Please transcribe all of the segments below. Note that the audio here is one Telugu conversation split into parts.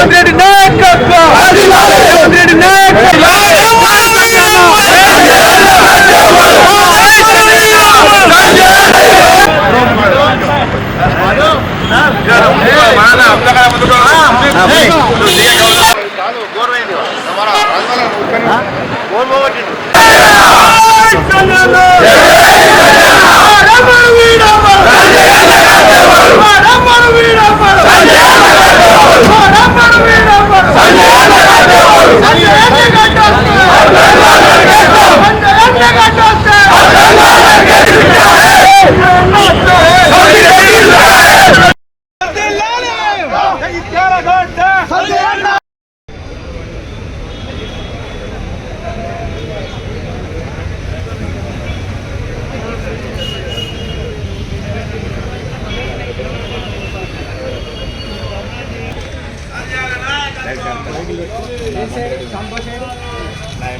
రేవంత్ రెడ్డి నాయకత్వం రేవంత్ రెడ్డి నాయకత్వం నాయకత్వం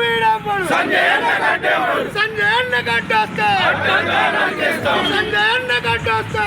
వీడమ్మడు సంజయ్ అన్న కట్టొస్తే సంజయ్ అన్న కట్టొస్తే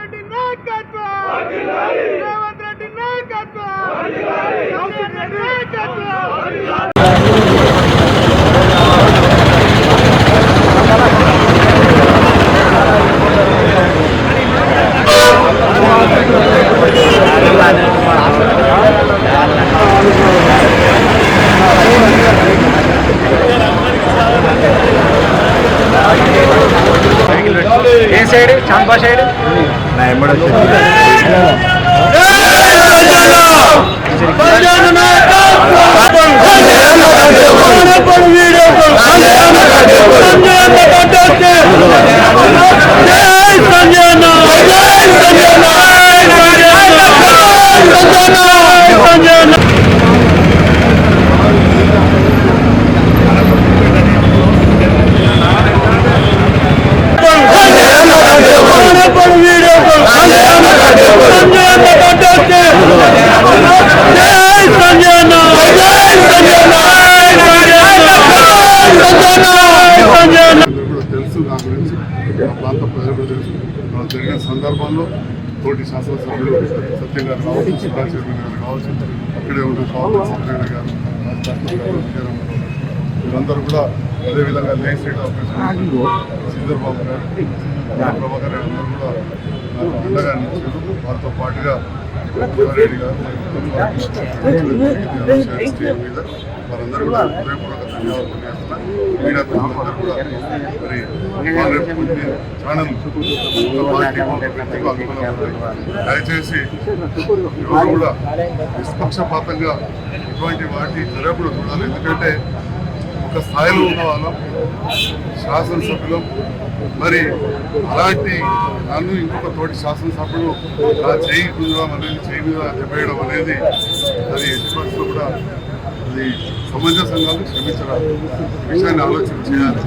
రేవంత్ రెడ్డి నాయకత్వం ఏ సైడ్ చాంపా సైడ్ అందరూ కూడా తెలుసు నా గురించి మా ప్రాంత ప్రజలు కూడా తెలుసు మనం జరిగిన సందర్భంలో తోటి శాసనసభ్యులు సత్యం గారు కావచ్చు సుధా అక్కడే ఉన్న కావాలి సత్యనారాయణ గారు వీళ్ళందరూ కూడా అదేవిధంగా స్టేట్ ఆఫీసర్ శ్రీధర్ బాబు గారు ప్రభాకర్ గారు అందరూ కూడా నాకు అండగా నిలిచారు. వారితో పాటుగా రెడ్డి గారు వారందరూ కూడా హృదయపూర్వక మరి కాంగ్రెస్ దయచేసి ఎవరు కూడా నిష్పక్షపాతంగా ఇటువంటి వాటి జరగకుండా చూడాలి. ఎందుకంటే ఒక స్థాయిలో ఉన్న వాళ్ళం శాసనసభ్యులం మరి అలాంటి నన్ను ఇంకొక తోటి శాసనసభ్యులు నా చేయి కుదరడం అనేది చేయి మీద దెబ్బేయడం అనేది అది ఎట్టి కూడా అది సమంజసంగా సంఘాలు ఈ విషయాన్ని ఆలోచన చేయాలి.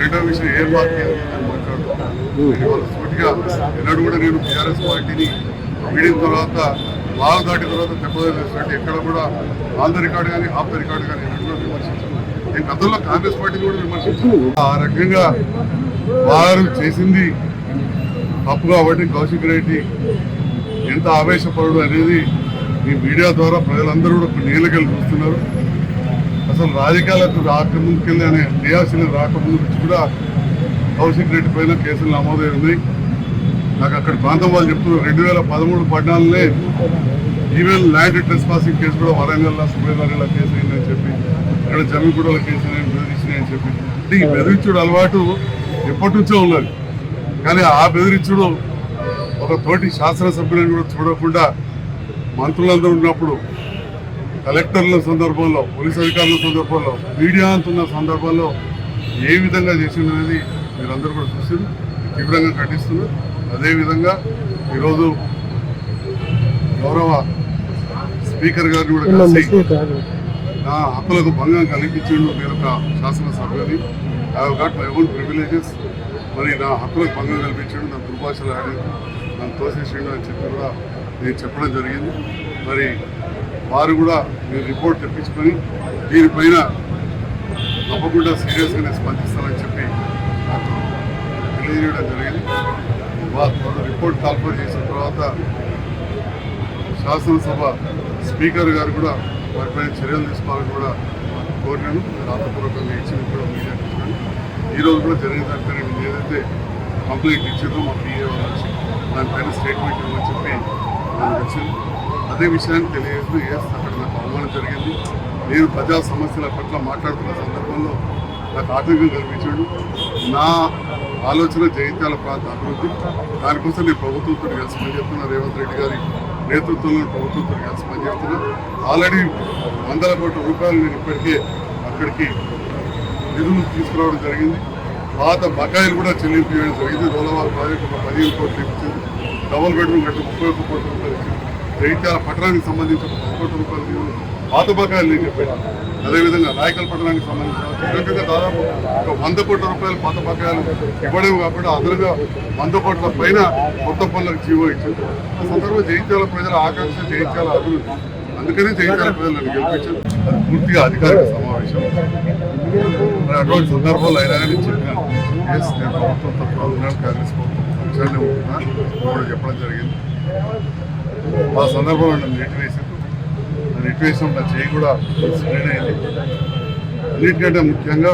రెండో విషయం ఏ పార్టీ అని నేను మాట్లాడుతున్నాను. సూటిగా ఎన్నడూ కూడా నేను టీఆర్ఎస్ పార్టీని వీడిన తర్వాత లాల్ దాటిన తర్వాత దెబ్బతిన్నట్టు ఎక్కడ కూడా ఆన్ ద రికార్డు కానీ ఆఫ్ ద రికార్డు కానీ ఎన్నడూ కూడా విమర్శించాను. నేను గతంలో కాంగ్రెస్ పార్టీని కూడా విమర్శించాను. ఆ రకంగా వారు చేసింది తప్పు కాబట్టి కౌశిక్ రెడ్డి ఎంత ఆవేశపరుడు అనేది ఈ మీడియా ద్వారా ప్రజలందరూ కూడా కొన్ని ఏళ్ళకెళ్ళి చూస్తున్నారు. అసలు రాజకీయాలకు రాకముందుకెళ్ళి అనే క్రియాశీలం రాకముందు నుంచి కూడా కౌశిక్ రెడ్డి పైన కేసులు నమోదై ఉన్నాయి. నాకు అక్కడ ప్రాంతం వాళ్ళు చెప్తున్నారు రెండు వేల పదమూడు పద్నాలుగులే ఈవెన్ ల్యాండ్ ట్రెస్ పాసింగ్ కేసు కూడా వరంగల్లో సుబేదారిలో కేసు అయిందని చెప్పి ఇక్కడ జమ్మిగూడలో కేసు అయిందని బెదిరించినాయని చెప్పి. అంటే ఈ బెదిరించుడు అలవాటు ఎప్పటి నుంచో ఉన్నది. కానీ ఆ బెదిరించుడు ఒక తోటి శాసనసభ్యులను కూడా చూడకుండా మంత్రులందరూ ఉన్నప్పుడు కలెక్టర్ల సందర్భంలో పోలీస్ అధికారుల సందర్భంలో మీడియా అంటున్న సందర్భంలో ఏ విధంగా చేసిందనేది మీరందరూ కూడా చూసి తీవ్రంగా ఖండిస్తున్నారు. అదేవిధంగా ఈరోజు గౌరవ స్పీకర్ గారిని కూడా కలిసి నా హక్కులకు భంగం కల్పించిండు నేను ఒక శాసనసభ్యుని I got my own privileges మరి నా హక్కులకు భంగం కల్పించిండు నా దుర్భాషలు ఆడి నన్ను తోసేసిండు అని చెప్పి కూడా నేను చెప్పడం జరిగింది. మరి వారు కూడా మీరు రిపోర్ట్ తెప్పించుకొని దీనిపైన తప్పకుండా సీరియస్గానే స్పందిస్తామని చెప్పి నాకు తెలియజేయడం జరిగింది. వారు రిపోర్ట్ కాల్ఫర్ చేసిన తర్వాత శాసనసభ స్పీకర్ గారు కూడా వారిపైన చర్యలు తీసుకోవాలని కూడా కోరినాను. రాతపూర్వకంగా ఇచ్చి కూడా మీడియాకి ఇచ్చినాను ఈ రోజు కూడా జరిగిన దానిపైన నేను ఏదైతే కంప్లైంట్ ఇచ్చిందో మా పిఏ వాళ్ళు వచ్చి దానిపైన స్టేట్మెంట్ ఇవ్వమని చెప్పి వచ్చింది అదే విషయాన్ని తెలియజేస్తూ ఎస్ అక్కడ నాకు అవమానం జరిగింది. నేను ప్రజా సమస్యల పట్ల మాట్లాడుతున్న సందర్భంలో నాకు ఆటంకం కల్పించాడు నా ఆలోచన జైత్యాల ప్రాంత అభివృద్ధి. దానికోసం నేను ప్రభుత్వంతో కలిసి పనిచేస్తున్నా రేవంత్ రెడ్డి గారి నేతృత్వంలో ప్రభుత్వంతో కలిసి పనిచేస్తున్నా ఆల్రెడీ వందల కోట్ల రూపాయలు నేను ఇప్పటికే అక్కడికి నిధులు తీసుకురావడం జరిగింది. పాత బకాయిలు కూడా చెల్లింపు చేయడం జరిగింది. రోలవాల్ ప్రాజెక్టు ఒక పదిహేను కోట్లు ఇచ్చింది డబుల్ బెడ్రూమ్ కట్టి ముప్పై ఒక్క కోట్ల రూపాయలు ఇచ్చింది జైత్యాల పట్టణానికి సంబంధించి ఒక కోట్ల రూపాయలు నిధులు పాత బకాయిలు నేను చెప్పాను. అదేవిధంగా నాయకల్ పట్టణానికి సంబంధించిన దాదాపు ఒక వంద కోట్ల రూపాయలు పాత బకాయిలు ఇవ్వడం కాబట్టి అదనంగా వంద కోట్ల పైన కొత్త పనులకు జీవో ఇచ్చింది ఆ సందర్భంలో జైత్యాల ప్రజల ఆకాంక్ష జైత్యాల అభివృద్ధి. అందుకనే జైత్యాల ప్రజలు నన్ను గెలిపించారు. అది పూర్తిగా అధికారిక సమావేశం. అటువంటి సందర్భంలో అయినా కానీ చెప్పినాను ఎస్ నేను ప్రభుత్వం తప్ప కాంగ్రెస్ ప్రభుత్వం పక్షాన్ని ఉంటున్నా కూడా చెప్పడం జరిగింది. ఆ సందర్భంలో నన్ను నెట్టివేసారు నన్ను నెట్టివేసిన నా చేయి కూడా స్ప్రెడ్ అయింది. అన్నిటికంటే ముఖ్యంగా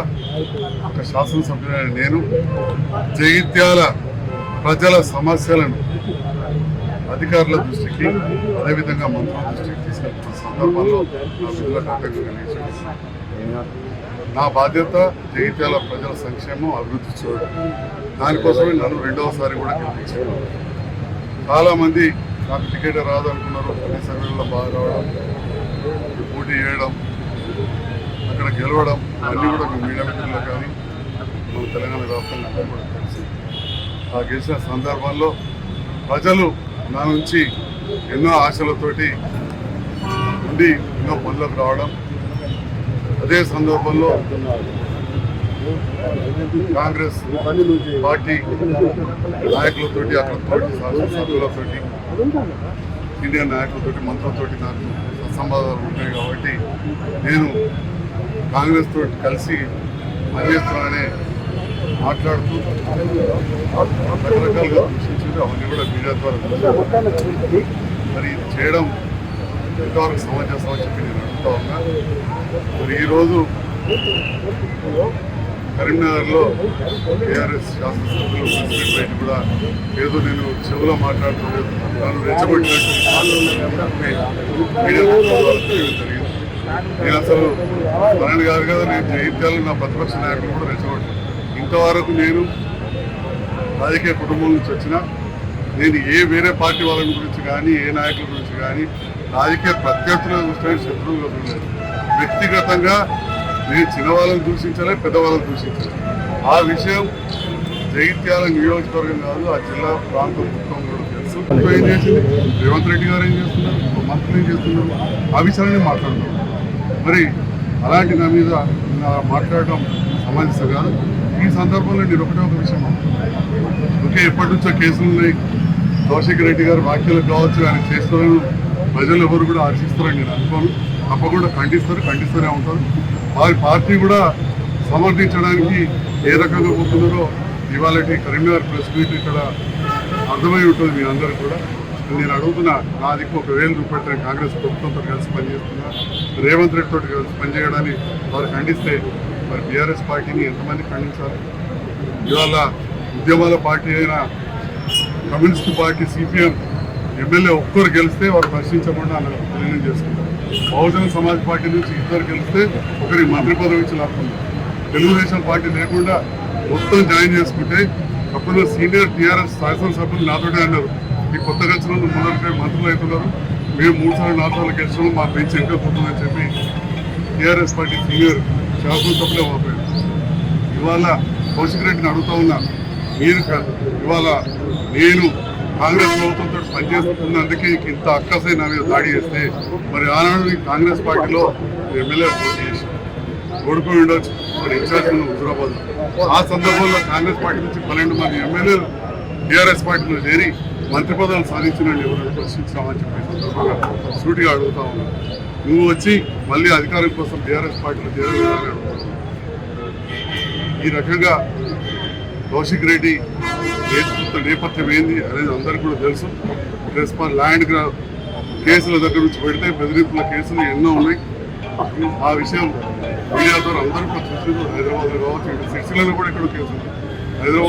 ఒక శాసనసభ్యులైన నేను జగిత్యాల ప్రజల సమస్యలను అధికారుల దృష్టికి అదేవిధంగా మంత్రుల దృష్టికి తీసుకెళ్తున్న సందర్భంలో నా విధులకు ఆటంకం కలిగించింది నా బాధ్యత జగిత్యాల ప్రజల సంక్షేమం అభివృద్ధి చూడడం దానికోసమే నన్ను రెండవసారి కూడా గెలిపించాను చాలామంది నాకు టికెట్ రాదు అనుకున్నారు అన్ని సర్వేల్లో బాగా రావడం పోటీ చేయడం అక్కడ గెలవడం అన్నీ కూడా మీ మీడియా మిత్రుల్లో కానీ మన తెలంగాణ రాష్ట్రంలో అందరూ కూడా తెలుసు. ఆ గెలిచిన సందర్భంలో ప్రజలు నా నుంచి ఎన్నో ఆశలతోటి ఉండి ఎన్నో పనులకు రావడం అదే సందర్భంలో కాంగ్రెస్ పార్టీ నాయకులతోటి అక్కడ తోటి శాసనసభ్యులతోటి ఇండియన్ నాయకులతోటి మంత్రులతోటి నాకు సంవాదాలు ఉంటాయి కాబట్టి నేను కాంగ్రెస్ తోటి కలిసి పనిచేస్తున్నానని మాట్లాడుతూ రకరకాలుగా దూషించింది అవన్నీ కూడా మీడియా ద్వారా మరి ఇది చేయడం ఎంతవరకు సమాచారం సమాచారం చెప్పి నేను అడుగుతా ఉన్నా మరి ఈరోజు కరీంనగర్లో టీఆర్ఎస్ శాసనసభ్యులు ప్రెసిడెంట్ బయట కూడా ఏదో నేను చెవులో మాట్లాడుతూ నన్ను రెచ్చగొట్టినట్టు నేను అసలు నారాయణ గారు కదా నేను జైత్యాలు నా ప్రతిపక్ష నాయకులు కూడా రెచ్చగొట్టాను. ఇంతవరకు నేను రాజకీయ కుటుంబం నుంచి వచ్చిన నేను ఏ వేరే పార్టీ వాళ్ళ గురించి కానీ ఏ నాయకుల గురించి కానీ రాజకీయ ప్రత్యర్థుల చూస్తే శత్రువుల గురించి వ్యక్తిగతంగా నేను చిన్నవాళ్ళని దూషించాలి పెద్దవాళ్ళని దూషించాలి. ఆ విషయం జగిత్యాల నియోజకవర్గం కాదు ఆ జిల్లా ప్రాంతం మొత్తం కూడా తెలుసు. ఏం చేసింది? రేవంత్ రెడ్డి గారు ఏం చేస్తున్నారు? మంత్రులు ఏం చేస్తున్నారు? ఆ విషయాన్ని మాట్లాడుతున్నాం. మరి అలాంటి నా మీద మాట్లాడడం సమంజసం కాదు. ఈ సందర్భంలో నేను ఒకటే ఒక విషయం ఓకే ఎప్పటి నుంచో కేసులు ఉన్నాయి. కౌశిక్ రెడ్డి గారు వ్యాఖ్యలు కావచ్చు ఆయన చేస్తారని ప్రజలు ఎవరు కూడా ఆశిస్తారని నేను అనుకోను. తప్పకుండా ఖండిస్తారు ఖండిస్తూనే ఉంటారు. వారి పార్టీ కూడా సమర్థించడానికి ఏ రకంగా పోతున్నారో ఇవాళ కరీంనగర్ ప్రెస్ మీట్ ఇక్కడ అర్థమై ఉంటుంది మీ అందరూ కూడా. నేను అడుగుతున్నా నా దిక్కు ఒక వేల రూపాయలు కాంగ్రెస్ ప్రభుత్వంతో కలిసి పనిచేస్తున్నా రేవంత్ రెడ్డితో తోటి కలిసి పనిచేయడాన్ని వారు ఖండిస్తే మరి బీఆర్ఎస్ పార్టీని ఎంతమంది ఖండించాలి? ఇవాళ ఉద్యమాల పార్టీ అయినా కమ్యూనిస్ట్ పార్టీ సిపిఎం ఎమ్మెల్యే ఒక్కరు గెలిస్తే వారు ప్రశ్నించకుండా నిర్ణయం చేసుకుంటారు. బహుజన సమాజ్ పార్టీ నుంచి ఇద్దరు గెలిస్తే ఒకరికి మంత్రి పదవి ఇచ్చి లాక్కుంది తెలుగుదేశం పార్టీ లేకుండా మొత్తం జాయిన్ చేసుకుంటే అప్పుడు సీనియర్ టీఆర్ఎస్ శాసనసభ్యులు నాతోటే అన్నారు. ఈ కొత్త వచ్చిన వాళ్ళు మొదటి మంత్రులు అవుతున్నారు. మేము మూడు సార్లు నాలుగు సార్లు గెలిచినాము మా బెంచ్ ఇంకా పోతుందని చెప్పి టీఆర్ఎస్ పార్టీ సీనియర్ శాసనసభ్యులే వాపోయారు. ఇవాళ కౌశిక్ రెడ్డిని అడుగుతా ఉన్నా మీరు ఇవాళ నేను కాంగ్రెస్ ప్రభుత్వంతో పనిచేస్తున్నందుకే ఇంత అక్కసై నా మీద దాడి చేస్తే మరి ఆనాడు కాంగ్రెస్ పార్టీలో ఎమ్మెల్యే పోటీ చేసి ఓడిపోయి ఉండొచ్చు. మరి ఇన్ఛార్జ్ ఉన్న హుజరాబాద్. ఆ సందర్భంలో కాంగ్రెస్ పార్టీ నుంచి పన్నెండు మంది ఎమ్మెల్యేలు టీఆర్ఎస్ పార్టీలో చేరి మంత్రి పదవులు సాధించిన ఎవరైనా ప్రశ్నించామని చెప్పి సందర్భంగా సూటిగా అడుగుతా ఉన్నాను నువ్వు వచ్చి మళ్ళీ అధికారం కోసం టీఆర్ఎస్ పార్టీలో చేరాలని అడుగుతా ఈ రకంగా కౌశిక్ రెడ్డి నేపథ్యం ఏంది అనేది అందరికీ కూడా తెలుసు. రెస్పాన్ ల్యాండ్ గ్రా కేసుల దగ్గర నుంచి పెడితే బెదిరింపుల కేసులు ఎన్నో ఉన్నాయి. ఆ విషయం మీడియా ద్వారా అందరూ కూడా చూసింది హైదరాబాద్ కావచ్చు ఇక్కడ సిరిసిల్లలో కూడా ఇక్కడ కేసు హైదరాబాద్